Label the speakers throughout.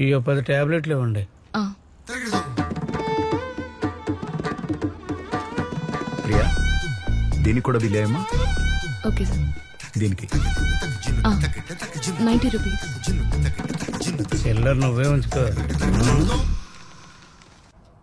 Speaker 1: ఈ పది టాబ్లెట్లు ఇవ్వండి.
Speaker 2: ఆ,
Speaker 3: ప్రియా దీనికి కూడా బిల్ అయ్యమ్మా
Speaker 2: ఓకే సార్.
Speaker 3: దీనికి.
Speaker 2: Ninety rupees.
Speaker 1: చిల్లర నువ్వే ఉంచుకో.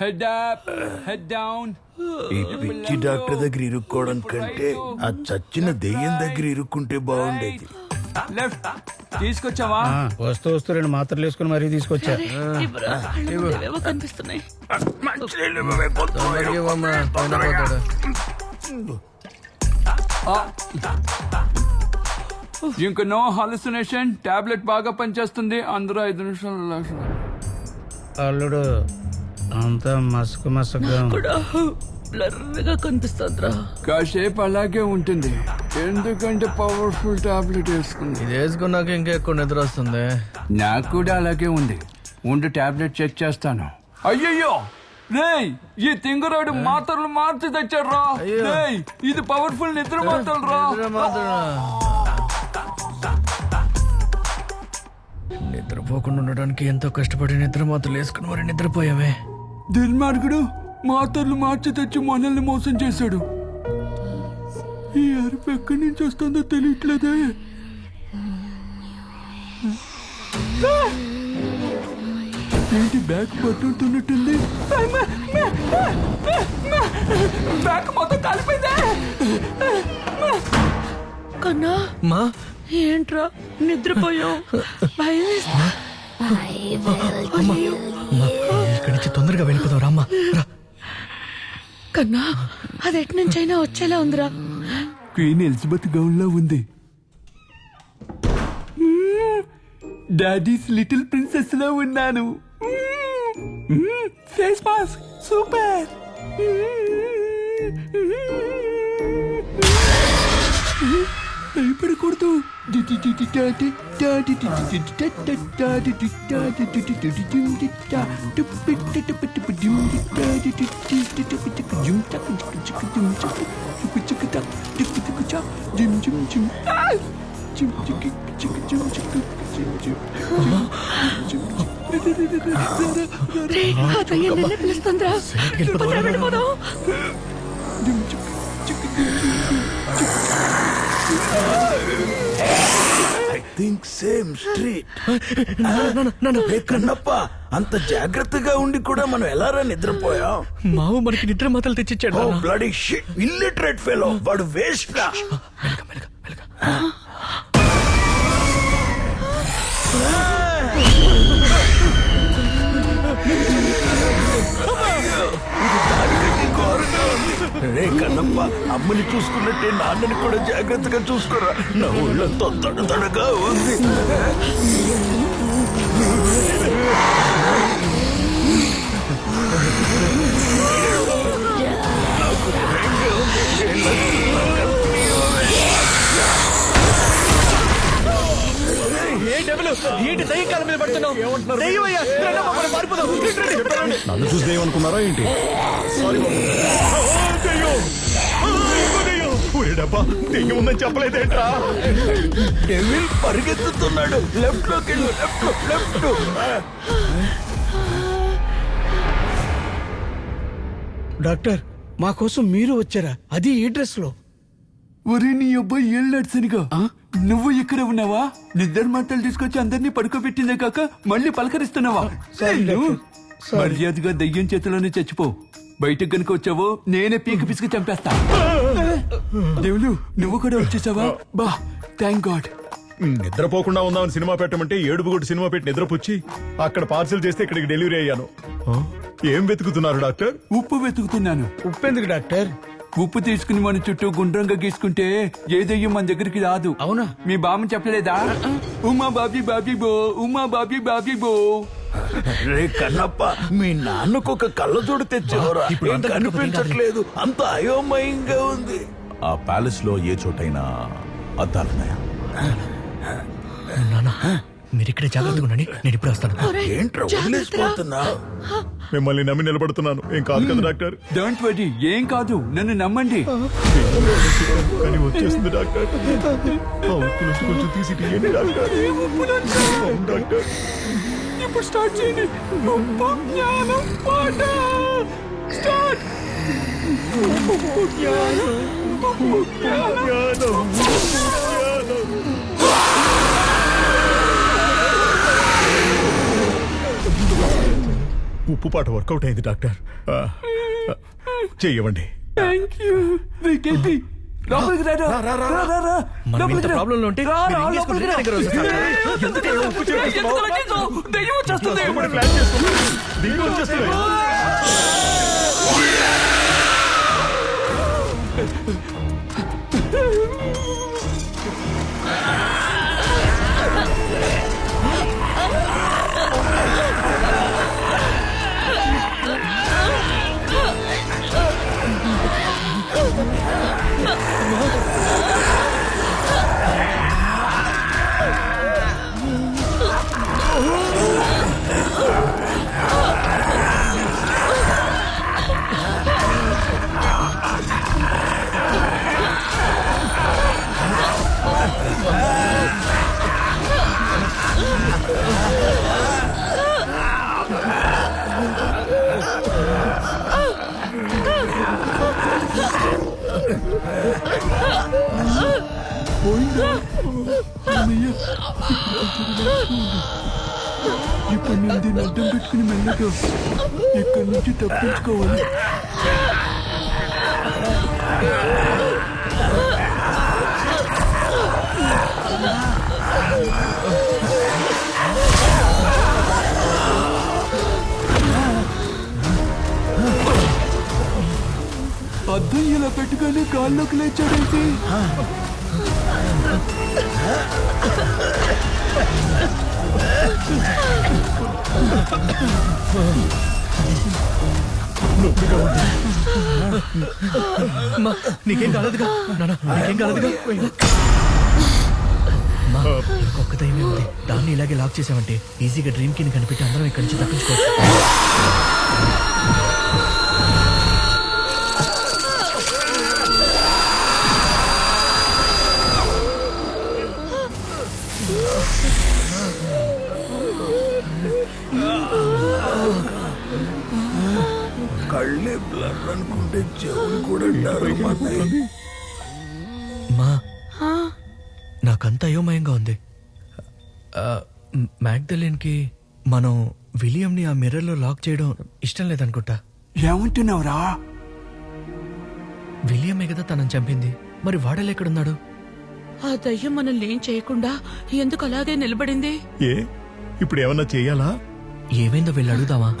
Speaker 4: హెడ్ అప్ హెడ్ డౌన్
Speaker 5: ఈ పిచ్చి డాక్టర్ దగ్గర ఇరుక్కోవడం కంటే ఆ చచ్చిన దెయ్యం దగ్గర ఇరుక్కుంటే బాగుండేది.
Speaker 4: లెఫ్ట్ తీసుకొచ్చావా?
Speaker 1: వస్తూ వస్తూ రెండు మాత్రలు వేసుకుని మరీ తీసుకొచ్చా?
Speaker 2: కనిపిస్తున్నాయి.
Speaker 4: ఇంక నో హాలుసినేషన్ టాబ్లెట్ బాగా పనిచేస్తుంది. అందరూ ఐదు నిమిషాలు
Speaker 1: అల్లుడు అంతా మసక మసకగా ఉంది.
Speaker 2: బ్లర్గా కనిపిస్తుందిరా.
Speaker 4: కాసేపు అలాగే ఉంటుంది. ఎందుకంటే పవర్ఫుల్ టాబ్లెట్ వేసుకుంది.
Speaker 6: ఇది వేసుకున్నాక ఇంకా ఎక్కువ నిద్ర వస్తుంది.
Speaker 4: నాకు కూడా అలాగే ఉంది. ఉండి టాబ్లెట్ చెక్ చేస్తాను. అయ్యయ్యో! రేయ్ ఈ తింగరాడు మాత్రలు మార్చి తెచ్చాడ్రా. రేయ్ ఇది పవర్ఫుల్ నిద్ర మాత్రలు? రా
Speaker 6: నిద్రపోకుండా ఉండడానికి ఎంతో కష్టపడి నిద్ర మాత్రలు వేసుకుని మరి నిద్రపోయామే.
Speaker 4: దుర్మార్గుడు మాతర్లు మార్చి తెచ్చి మనల్ని మోసం చేశాడు. ఈ అరుపు ఎక్కడి నుంచి వస్తుందో తెలియట్లేదే. ఏంటి బ్యాగ్ పట్టుతున్నట్టుంది బ్యాగ్ మొత్తం కాలిపోయిందే?
Speaker 2: కన్నా
Speaker 6: మా?
Speaker 2: ఏంట్రా నిద్రపోయావు? భయం
Speaker 6: ఇక్కడి నుంచి తొందరగా వెళ్ళిపోదాం రామ్మా. రా.
Speaker 2: కన్నా అది ఎటు నుంచైనా వచ్చేలా ఉందిరా.
Speaker 4: క్వీన్ ఎలిజబెత్ గౌన్లో ఉంది డాడీస్ లిటిల్ ప్రిన్సెస్లో ఉన్నాను ఫేస్ మాస్క్. సూపర్. భయపడకూడదు.
Speaker 2: పిలుస్తుందా ఆ దయ్యం నిన్నే పిలుస్తుందిరా తొందరగా వెళ్ళిపోదాం
Speaker 5: I think same street Kannappa అంత జాగ్రత్తగా ఉండి కూడా మనం ఎలారా నిద్రపోయాం?
Speaker 6: మావు మనకి నిద్ర మాత్రలు తెచ్చిచ్చాడు.
Speaker 5: బ్లడీ షిట్ ఇల్లిటరేట్ ఫెలో వాడు వేస్ట్ రా. రే కన్నప్ప అమ్మని చూసుకున్నట్టే నాన్నని కూడా జాగ్రత్తగా చూసుకోరా. నా ఒళ్ళంతా తడతడగా ఉంది.
Speaker 6: ఏ డబ్బులు? ఏంటి దయ్యం కాలం మీద పడుతున్నావు? దయ్యమయ్యా రండి అమ్మా, మనం పారిపోదాం. రండి, రండి.
Speaker 3: నన్ను చూసి ఏమనుకున్నారా ఏంటి? డబ్బా దెయ్యం. ఉందని చెప్పలేదేంట్రా?
Speaker 5: డెవిల్ పరిగెత్తుతున్నాడు. లెఫ్ట్లోకి వెళ్ళు లెఫ్ట్ లెఫ్ట్
Speaker 1: డాక్టర్ మా కోసం మీరు వచ్చారా? అది ఈ డ్రెస్లో.
Speaker 4: ఒరే నీ అబ్బాయి ఏళ్ళాడు సరిగా నువ్వు ఇక్కడ ఉన్నావా? నిద్ర మాటలు తీసుకొచ్చి అందరినీ పడుకోబెట్టిందే కాక మళ్ళీ పలకరిస్తున్నావా. మర్యాదగా దయ్యం చేతిలోనే చచ్చిపో. బయటకు కనుక వచ్చావో నేనే పీక పిసికి చంపేస్తా. దేవులు నువ్వు కూడా వచ్చేసావా? బా థ్యాంక్ గాడ్
Speaker 3: నిద్రపోకుండా ఉందామని సినిమా పెట్టమంటే ఏడుపుగొట్టు సినిమా పెట్టి నిద్రపుచ్చి అక్కడ పార్సిల్ చేస్తే ఇక్కడికి డెలివరీ అయ్యాను. ఏం వెతుకుతున్నారు డాక్టర్?
Speaker 4: ఉప్పు వెతుకుతున్నాను.
Speaker 1: ఉప్పెందుకు డాక్టర్?
Speaker 4: ఉప్పు తీసుకుని మన చుట్టూ గుండ్రంగా గీసుకుంటే ఏ దయ్యం మన దగ్గరికి రాదు.
Speaker 1: అవునా?
Speaker 4: మీ బామ్మ చెప్పలేదా? ఉమా బాబీ బాబీ బో ఉమా బాబీ బాబీ బో.
Speaker 5: రే కన్నప్ప మీ నాన్నకు ఒక కళ్ళజోడు తెచ్చేవరా
Speaker 6: ఇప్పుడు
Speaker 5: ఏం
Speaker 6: అంతా
Speaker 5: కనిపించట్లేదు. అంత అయోమయంగా ఉంది.
Speaker 7: ఆ ప్యాలెస్లో ఏ చోటైనా అద్దాలున్నాయా
Speaker 6: నాన్న మీరు ఇక్కడే జాగ్రత్తగా ఉండండి. నేను ఇప్పుడు వస్తాను.
Speaker 5: ఏంట్రా వదిలేసిపోతున్నా?
Speaker 3: మిమ్మల్ని నమ్మి నిలబడుతున్నాను. ఏం కాదు కదా డాక్టర్?
Speaker 4: డోంట్ వరీ ఏం కాదు. నన్ను నమ్మండి.
Speaker 3: కానీ వచ్చేస్తుంది డాక్టర్. ఆ ఉప్పు నుంచి కొంచెం తీసి తీయండి డాక్టర్. అవును, డాక్టర్.
Speaker 4: ఇప్పుడు స్టార్ట్ చేయండి. ఉప్పు జ్ఞానం పాట. స్టార్ట్. ఉప్పు జ్ఞానం. జ్ఞానం.
Speaker 3: ఉప్పు పాట వర్కౌట్ అయింది డాక్టర్. చెయ్యవండి.
Speaker 4: Thank you. లోపలికి రా రా. రా రా రా రా
Speaker 6: మనం ఇంత. ప్రాబ్లం లో ఉంటే
Speaker 4: రా, రా, లోపలికి రా. ఎందుకు? దెయ్యం వచ్చేస్తుంది.
Speaker 3: చేసుకున్నాం.
Speaker 4: ఇప్పుడు నేను దీన్ని అడ్డం పెట్టుకుని మెల్లగా ఇక్కడి నుంచి తప్పించుకోవాలి. అద్దం ఇలా పెట్టుకొని కాల్లోకి లేచాడేంటి?
Speaker 6: అమ్మా, నీకేం కాలేదుగా? నాన్న నీకేం కాలేదుగా? అమ్మా, ఒక్క దయ్యమే ఉంది. దాన్ని ఇలాగే లాక్ చేసామంటే ఈజీగా డ్రీమ్ కింద కనిపెట్టి అందరం ఇక్కడి నుంచి తప్పించుకోవచ్చు.
Speaker 5: కూడా.
Speaker 6: మా నాకంత అయోమయంగా ఉంది. మ్యాగ్దలిన్కి మనం విలియంని ఆ మిర్రర్లో లాక్ చేయడం ఇష్టం లేదనుకుంటా.
Speaker 4: ఏమంటున్నావురా?
Speaker 6: విలియమే కదా తనని చంపింది. మరి వాడలు ఎక్కడున్నాడు
Speaker 2: ఆ దయ్యం మనల్ని ఏం చేయకుండా ఎందుకు అలాగే నిలబడింది?
Speaker 3: ఏ? ఇప్పుడు ఏమన్నా చెయ్యాలా
Speaker 6: ఏమైందో వెళ్ళి అడుగుదామా?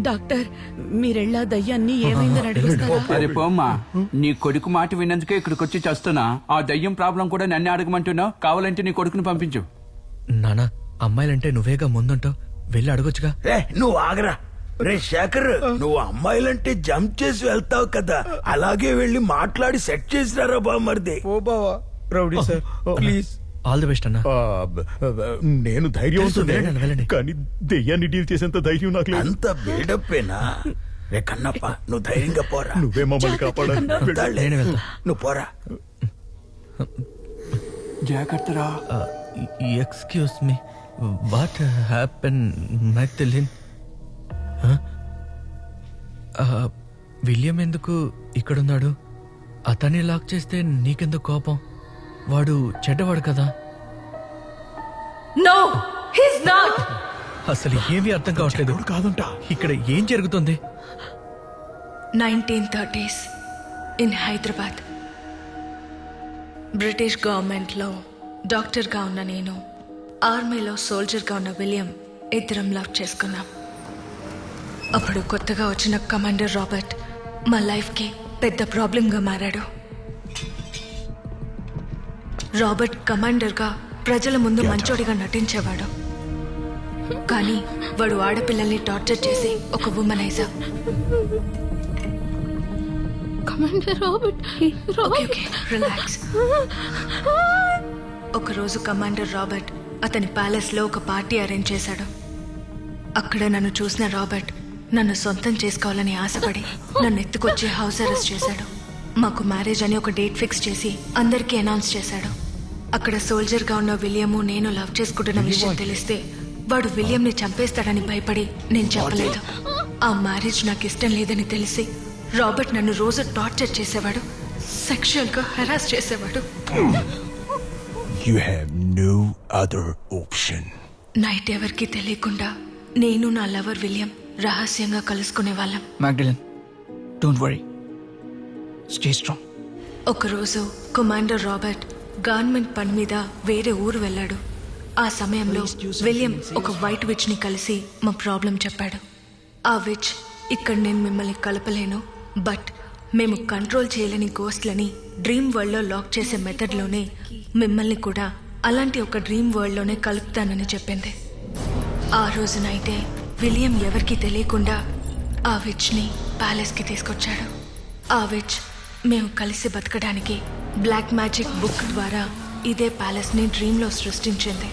Speaker 2: డాక్టర్ మీరెళ్ళా దయ్యాన్ని ఏమైందని అడుగుతారా
Speaker 4: అరే పోమ్మా నీ కొడుకు మాట విన్నందుకే ఇక్కడికి వచ్చి చేస్తున్నా. ఆ దయ్యం ప్రాబ్లం కూడా నన్నే అడగమంటున్నావు. కావాలంటే నీ కొడుకుని పంపించు.
Speaker 6: నానా అమ్మాయిలంటే నువ్వేగా ముందుంటావు? వెళ్ళి అడగొచ్చుగా.
Speaker 5: రే నువ్వు ఆగరా. రే శేఖర్ నువ్వు అమ్మాయిలంటే జంప్ చేసి వెళ్తావు కదా. అలాగే వెళ్ళి మాట్లాడి సెట్ చేసినారా బామ్మర్ది?
Speaker 1: ఓ బావా rowdy sir. Please.
Speaker 6: All the best అన్నా.
Speaker 3: ఆ, బ- బ- నేను
Speaker 6: వెళ్ళండి.
Speaker 3: కానీ దెయ్యాన్ని డీల్ చేసేంత ధైర్యం నాకు లేదు.
Speaker 5: అంత బిల్డప్పేనా రే కన్నప్ప నువ్వు ధైర్యంగా పోరా.
Speaker 3: నువ్వే మమ్మల్ని కాపాడాలి.
Speaker 5: వెళ్తాడులే.
Speaker 6: నేనే వెళ్తా.
Speaker 5: నువ్వు పోరా.
Speaker 4: జాగ్రత్త రా
Speaker 6: excuse me what happen Magdalene William ఎందుకు ఇక్కడున్నాడు? అతన్ని లాక్ చేస్తే నీకెందుకు కోపం? వాడు చెడ్డవాడు కదా?
Speaker 2: నో హిస్ నాట్
Speaker 6: అసలు ఏమీ అర్థం కావట్లేదు.
Speaker 3: కాదంట.
Speaker 6: ఇక్కడ ఏం జరుగుతుంది?
Speaker 8: Nineteen thirties in Hyderabad British గవర్నమెంట్లో డాక్టర్గా ఉన్న నేను ఆర్మీలో సోల్జర్గా ఉన్న విలియం ఇద్దరం లవ్ చేసుకున్నాం. అప్పుడు కొత్తగా వచ్చిన కమాండర్ రాబర్ట్ మా లైఫ్కి పెద్ద ప్రాబ్లంగా మారాడు. రాబర్ట్ కమాండర్గా ప్రజల ముందు మంచోడిగా నటించేవాడు. కానీ వాడు ఆడపిల్లల్ని టార్చర్ చేసి ఒక ఉమనైజర్
Speaker 2: కమాండర్ రాబర్ట్
Speaker 8: రిలాక్స్ ఒకరోజు కమాండర్ రాబర్ట్ అతని ప్యాలెస్లో ఒక పార్టీ అరేంజ్ చేశాడు. అక్కడ నన్ను చూసిన రాబర్ట్ నన్ను సొంతం చేసుకోవాలని ఆశపడి నన్ను ఎత్తుకొచ్చి హౌస్ అరెస్ట్ చేశాడు. మాకు మ్యారేజ్ అని ఒక డేట్ ఫిక్స్ చేసి అందరికీ అనౌన్స్ చేశాడు. అక్కడ సోల్జర్గా ఉన్న విలియము నేను లవ్ చేసుకుంటున్న విషయం తెలిస్తే వాడు విలియంని చంపేస్తాడని భయపడి నేను చెప్పలేదు. ఆ మ్యారేజ్ నాకు ఇష్టం లేదని తెలిసి రాబర్ట్ నన్ను రోజు టార్చర్ చేసేవాడు సెక్షువల్గా హెరాస్ చేసేవాడు.
Speaker 5: You have no other option
Speaker 8: night ఎవరికి తెలియకుండా నేను నా లవర్ విలియం రహస్యంగా కలుసుకునే వాళ్ళం.
Speaker 6: Magdalene don't worry stay strong
Speaker 8: ఒకరోజు కమాండర్ రాబర్ట్ గవర్నమెంట్ పని మీద వేరే ఊరు వెళ్ళాడు. ఆ సమయంలో విలియం ఒక వైట్ విచ్ని కలిసి మా ప్రాబ్లం చెప్పాడు. ఆ విచ్ ఇక్కడ నేను మిమ్మల్ని కలపలేను బట్ మేము కంట్రోల్ చేయలేని గోస్ట్లని డ్రీమ్ వరల్డ్లో లాక్ చేసే మెథడ్లోనే మిమ్మల్ని కూడా అలాంటి ఒక డ్రీమ్ వరల్డ్లోనే కలుపుతానని చెప్పింది. ఆ రోజు నైటే విలియం ఎవరికీ తెలియకుండా ఆ విచ్ని ప్యాలెస్కి తీసుకొచ్చాడు. ఆ విచ్ మేము కలిసి బతకడానికి బ్లాక్ మ్యాజిక్ బుక్ ద్వారా ఇదే ప్యాలెస్ని డ్రీమ్లో సృష్టించింది.